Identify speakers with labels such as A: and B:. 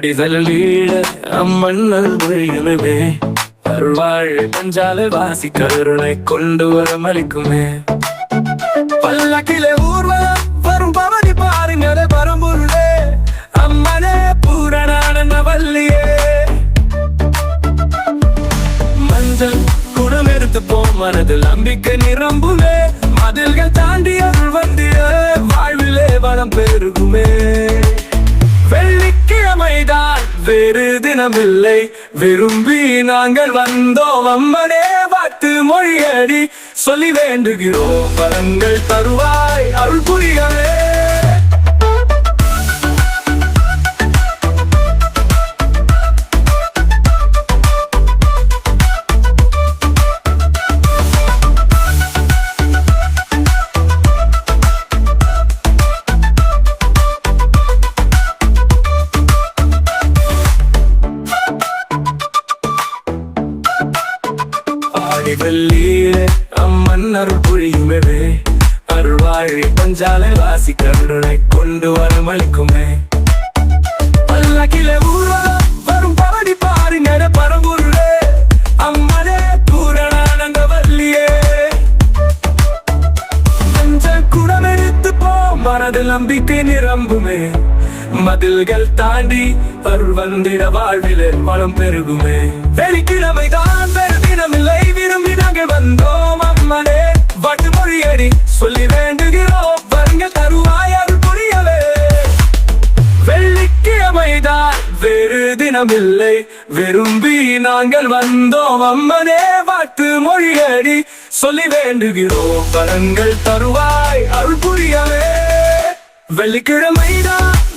A: அடிதலில் அம்மன்னல் புரியுமே அருள்வாழ் பஞ்சால வாசி கருணை கொண்டு வர மலிக்குமே பல்லக்கிலே ஊர்வலம் வரும் பவனி பாருங்களே பரம்பொருளே. அம்மனே பூரணான வல்லியே மஞ்சள் குணம் எடுத்து போ மனதில் நம்பிக்கை நிரம்புமே. மதில்கள் தாண்டி அருள் வந்திய வாழ்விலே வளம் பெருகுமே. வெள்ளிக்கிழமைதான் வேறு தினமில்லை. விரும்பி நாங்கள் வந்தோம். அம்மனே பார்த்து மொழியடி. சொல்லி வேண்டுகிறோம். வரங்கள் தருவாய். அருள் புரியவே ஆடி வெள்ளியிலே அம்மன் அருள் புரியுமே அருள்வாழி பஞ்சாலை வாசி கருணை கொண்டு வரும் அளிக்குமே. பல்லக்கிலே ஊர்வலம் வரும் பவடி பாருங்க பரம்பொருளே. அம்மனே வல்லியே மஞ்சள் போ மனதில் நம்பிக்கை நிரம்புமே. மதில்கள் தாண்டி அருள் வந்திட வாழ்விலே மனம் பெருகுமே. வெள்ளிக்கிழமை தான் வேறு தினமில்லை விரும்பி நாங்கள் வந்தோம் அம்மனே. வட்டு மொழியடி சொல்லி வேண்டுகிறோம். வருங்க தருவாய் அருள் புரியவே வெள்ளிக்கிழமைதான் வேறு தினமில்லை. விரும்பி நாங்கள் வந்தோம் அம்மனே. வாட்டு மொழியடி சொல்லி வேண்டுகிறோம். வரங்கள் தருவாய் அருள் புரியவே வெள்ளிக்கிழமைதான்